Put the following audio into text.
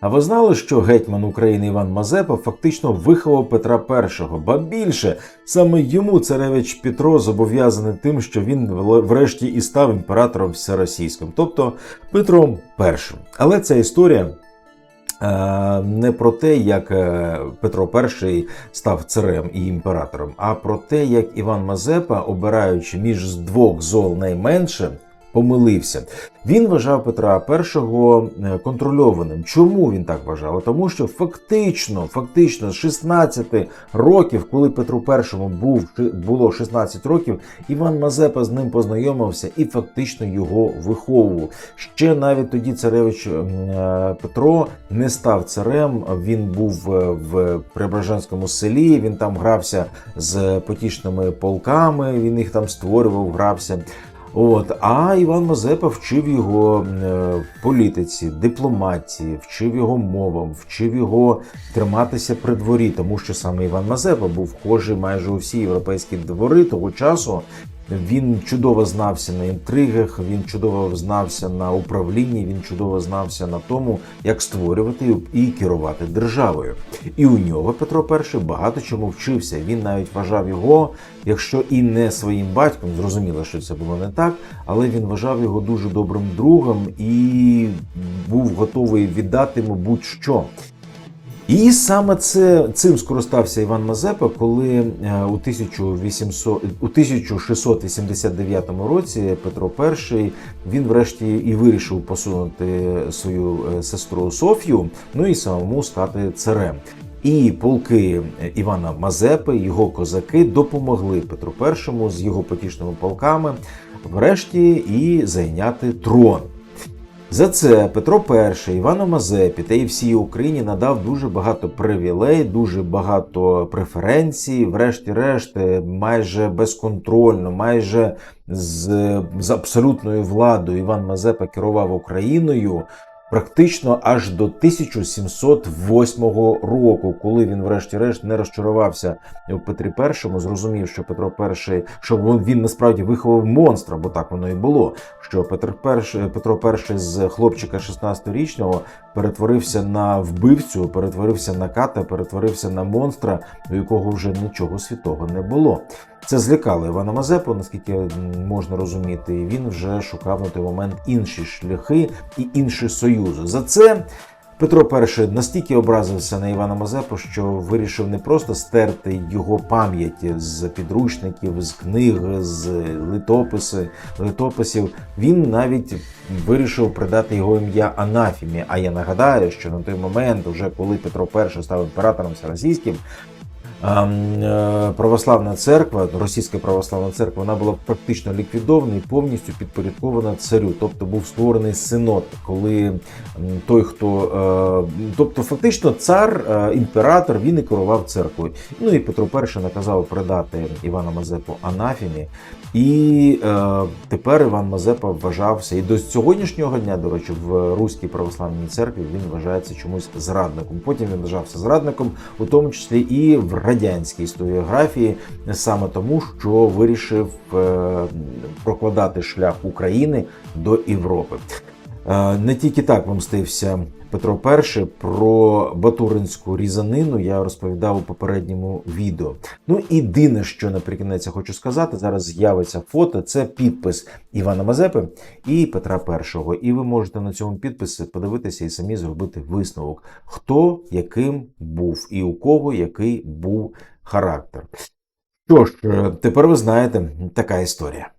А ви знали, що гетьман України Іван Мазепа фактично виховав Петра І, ба більше саме йому царевич Петро зобов'язаний тим, що він врешті і став імператором всеросійським, тобто Петром І. Але ця історія. е, Не про те, як е, Петро І став царем і імператором, а про те, як Іван Мазепа, обираючи між двох зол найменше, помилився. Він вважав Петра І е, контрольованим. Чому він так вважав? Тому що фактично, фактично, з 16 років, коли Петру І був було 16 років, Іван Мазепа з ним познайомився і фактично його виховував. Ще навіть тоді царевич е, Петро не став царем. Він був е, в Преображенському селі. Він там грався з потішними полками. Він їх там створював, грався. От, а Іван Мазепа вчив його е, політиці, дипломатії, вчив його мовам, вчив його триматися при дворі, тому що саме Іван Мазепа був вхожий майже у всі європейські двори того часу. Він чудово знався на інтригах, він чудово знався на управлінні, він чудово знався на тому, як створювати і керувати державою. І у нього Петро І багато чому вчився. Він навіть вважав його, якщо і не своїм батьком, зрозуміло, що це було не так, але він вважав його дуже добрим другом і був готовий віддати йому будь-що. І саме це цим скористався Іван Мазепа, коли е, у 1800, у 1689 році Петро І він врешті і вирішив посунути свою е, сестру Софію, ну і самому стати царем. І полки Івана Мазепи, його козаки допомогли Петру І з його потішними полками врешті і зайняти трон. За це Петро І Івану Мазепі та й всій Україні надав дуже багато привілей, дуже багато преференцій. Врешті-решт, е, майже безконтрольно, майже з, з абсолютною владою Іван Мазепа керував Україною. Практично аж до 1708 року, коли він, врешті-решт, не розчарувався у Петрі І, зрозумів, що Петро І, що він, насправді виховав монстра, бо так воно і було. Що Петр І, Петро І з хлопчика 16-річного перетворився на вбивцю, перетворився на ката, перетворився на монстра, у якого вже нічого святого не було. Це злякало Івана Мазепу, наскільки можна розуміти, і він вже шукав на той момент інші шляхи і інші союзи. За це Петро І настільки образився на Івана Мазепу, що вирішив не просто стерти його пам'ять з підручників, з книг, з литописи, литописів. Він навіть вирішив придати його ім'я Анафімі. А я нагадаю, що на той момент, вже коли Петро І став імператором всеросійським, православна церква, російська православна церква, вона була практично ліквідована і повністю підпорядкована царю. Тобто був створений синод, коли той, хто е, тобто, фактично, цар, е, імператор, він і керував церквою. Ну і Петро І наказав передати Івана Мазепу Анафімі. І е, тепер Іван Мазепа вважався і до сьогоднішнього дня, до речі, в Руській православній церкві він вважається чомусь зрадником. Потім він вважався зрадником, у тому числі і в радянській історіографії, саме тому, що вирішив е, прокладати шлях України до Європи. Е, Не тільки так помстився Петро І про Батуринську різанину я розповідав у попередньому відео. Ну єдине, що наприкінець я хочу сказати, зараз з'явиться фото. Це підпис Івана Мазепи і Петра І. І ви можете на цьому підписі подивитися і самі зробити висновок, хто яким був і у кого який був характер. Що ж, е, тепер ви знаєте, така історія.